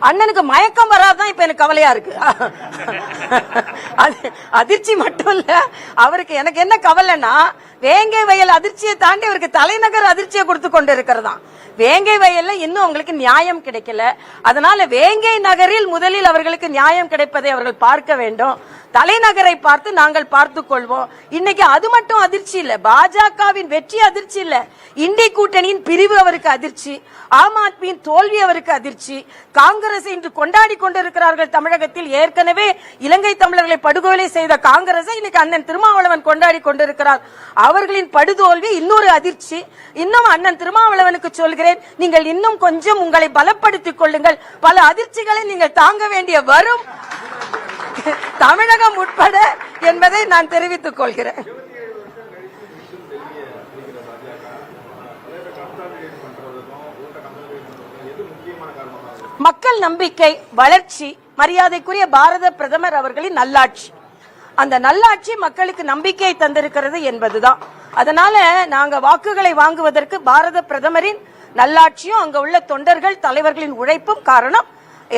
அண்ணனுக்கு மயக்கம் வராதான் இப்ப எனக்கு கவலையா இருக்கு. அது அதிர்ச்சி மட்டும் இல்ல. அவருக்கு எனக்கு என்ன கவலைன்னா வேங்கை வயல் அதிர்ச்சியை தாண்டி அவருக்கு தலைநகர் அதிர்ச்சியை கொடுத்து கொண்டு இருக்கிறதாம் வேங்கை வயல்ல இன்னும் அவங்களுக்கு நியாயம் கிடைக்கல. அதனால வேங்கை நகரில் முதலில் அவர்களுக்கு நியாயம் கிடைப்பதை அவர்கள் பார்க்க வேண்டும். தலைநகரை பார்த்து நாங்கள் பார்த்து கொள்வோம். இன்னைக்கு அது மட்டும் அதிர்ச்சி இல்ல. பாஜகவின் வெற்றி அதிர்ச்சி இல்ல. இந்தி கூட்டணியின் பிரிவு அவருக்கு அதிர்ச்சி. ஆம் ஆத்மியின் தோல்வி அவருக்கு அதிர்ச்சி. காங்கிரஸ் இன்று கொண்டாடி கொண்டிருக்கிறார்கள் தமிழகத்தில். ஏற்கனவே இலங்கை தமிழர்களை படுகொலை செய்த காங்கிரஸை இன்னைக்கு அண்ணன் திருமாவளவன் கொண்டாடி கொண்டிருக்கிறார். அவர்களின் படுதோல்வி இன்னொரு அதிர்ச்சி. இன்னும் அண்ணன் திருமாவளவனுக்கு சொல்கிறேன் நீங்கள் இன்னும் கொஞ்சம் உங்களை பலப்படுத்திக் கொள்ளுங்கள். பல அதிர்ச்சிகளை நீங்கள் தாங்க வேண்டிய வரும் தமிழகம் உட்பட என்பதை நான் தெரிவித்துக் கொள்கிறேன். மக்கள் நம்பிக்கை வளர்ச்சி மரியாதைக்குரிய பாரத பிரதமர் அவர்களின் நல்லாட்சி. அந்த நல்லாட்சி மக்களுக்கு நம்பிக்கை தந்திருக்கிறது என்பதுதான். அதனால நாங்க வாக்குகளை வாங்குவதற்கு பாரத பிரதமரின் நல்லாட்சியும் அங்க உள்ள தொண்டர்கள் தலைவர்களின் உழைப்பும் காரணம்.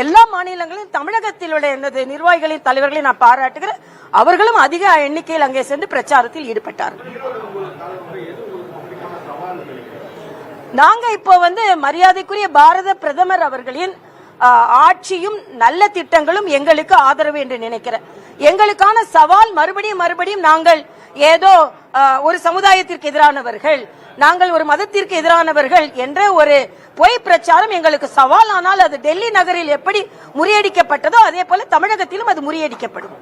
எல்லா மாநிலங்களிலும் தமிழகத்தில் உள்ள எனது நிர்வாகிகளின் தலைவர்களை நான் பாராட்டுகிறேன். அவர்களும் அதிக எண்ணிக்கையில் அங்கே சென்று பிரச்சாரத்தில் ஈடுபட்டார்கள் நாங்க இப்போ வந்து மரியாதைக்குரிய பாரத பிரதமர் அவர்களின் ஆட்சியும் நல்ல திட்டங்களும் எங்களுக்கு ஆதரவு என்று நினைக்கிறேன். எங்களுக்கான சவால் மறுபடியும் மறுபடியும் நாங்கள் ஏதோ ஒரு சமுதாயத்திற்கு எதிரானவர்கள் நாங்கள் ஒரு மதத்திற்கு எதிரானவர்கள் என்ற ஒரு பொய் பிரச்சாரம் எங்களுக்கு சவால். ஆனால் அது டெல்லி நகரில் எப்படி முறியடிக்கப்பட்டதோ அதே போல தமிழகத்திலும் அது முறியடிக்கப்படும்.